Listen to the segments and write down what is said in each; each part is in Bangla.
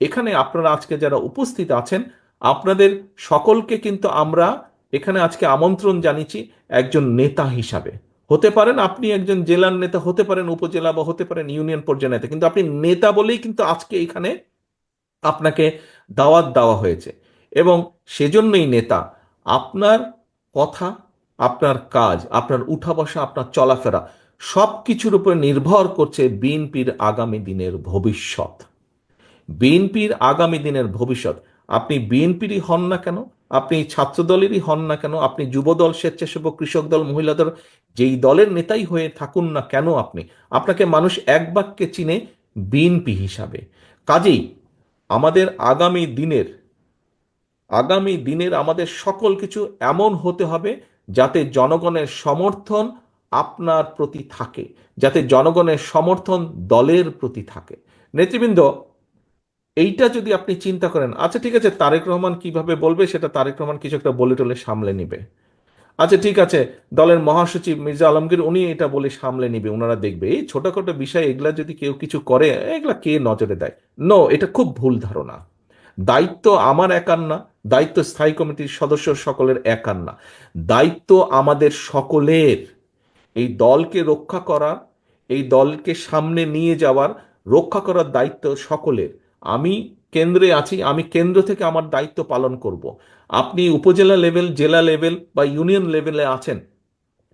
এখানে আপনারা আজকে যারা উপস্থিত আছেন, আপনাদের সকলকে কিন্তু আমরা এখানে আজকে আমন্ত্রণ জানিয়েছি একজন নেতা হিসাবে। হতে পারেন আপনি একজন জেলার নেতা, হতে পারেন উপজেলা বা হতে পারেন ইউনিয়ন পর্যায়ে নেতা, কিন্তু আপনি নেতা বলেই কিন্তু আজকে এখানে আপনাকে দাওয়াত দেওয়া হয়েছে। এবং সেজন্যই নেতা, আপনার কথা, আপনার কাজ, আপনার উঠা বসা, আপনার চলাফেরা সব কিছুর উপর নির্ভর করছে বিএনপির আগামী দিনের ভবিষ্যৎ। বিএনপির আগামী দিনের ভবিষ্যৎ। আপনি বিএনপিরই হন না কেন? আপনি ছাত্রদলেরই হন না কেন? আপনি যুবদল, স্বেচ্ছাসেবক, কৃষক দল মহিলা দল যেই দলের নেতাই হয়ে থাকুন না কেন আপনি? আপনাকে মানুষ এক বাক্যে চিনে বিএনপি হিসাবে। কাজেই আমাদের আগামী দিনের আগামী দিনের আমাদের সকল কিছু এমন হতে হবে যাতে জনগণের সমর্থন আপনার প্রতি থাকে, যাতে জনগণের সমর্থন দলের প্রতি থাকে। নেতৃবৃন্দ এইটা যদি আপনি চিন্তা করেন আচ্ছা ঠিক আছে, তারেক রহমান কীভাবে বলবে সেটা তারেক রহমান কিছু একটা বলে টলে সামলে নিবে। আচ্ছা ঠিক আছে, দলের মহাসচিব মির্জা আলমগীর উনি এটা বলে সামলে নিবে ওনারা দেখবে। এই ছোটখাটো বিষয়, এগুলা যদি কেউ কিছু করে, এগুলা কে নজরে দেয়? নো এটা খুব ভুল ধারণা। দায়িত্ব আমার একার না, দায়িত্ব স্থায়ী কমিটির সদস্য সকলের একার না। দায়িত্ব আমাদের সকলের। এই দলকে রক্ষা করা, এই দলকে সামনে নিয়ে যাওয়ার, রক্ষা করার দায়িত্ব সকলের। আমি কেন্দ্রে আছি, আমি কেন্দ্র থেকে আমার দায়িত্ব পালন করব। আপনি উপজেলা লেভেল, জেলা লেভেল বা ইউনিয়ন লেভেলে আছেন,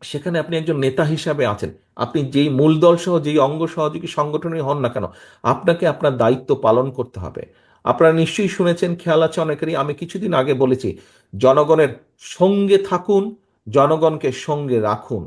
সেখানে আপনি একজন নেতা হিসাবে আছেন। আপনি যেই মূল দল সহ, যেই অঙ্গ সহযোগী সংগঠনই হন না কেন, আপনাকে আপনার দায়িত্ব পালন করতে হবে। আপনারা নিশ্চয়ই শুনেছেন, খেয়াল আছে অনেকেরই, আমি কিছুদিন আগে বলেছি, জনগণের সঙ্গে থাকুন, জনগণকে সঙ্গে রাখুন।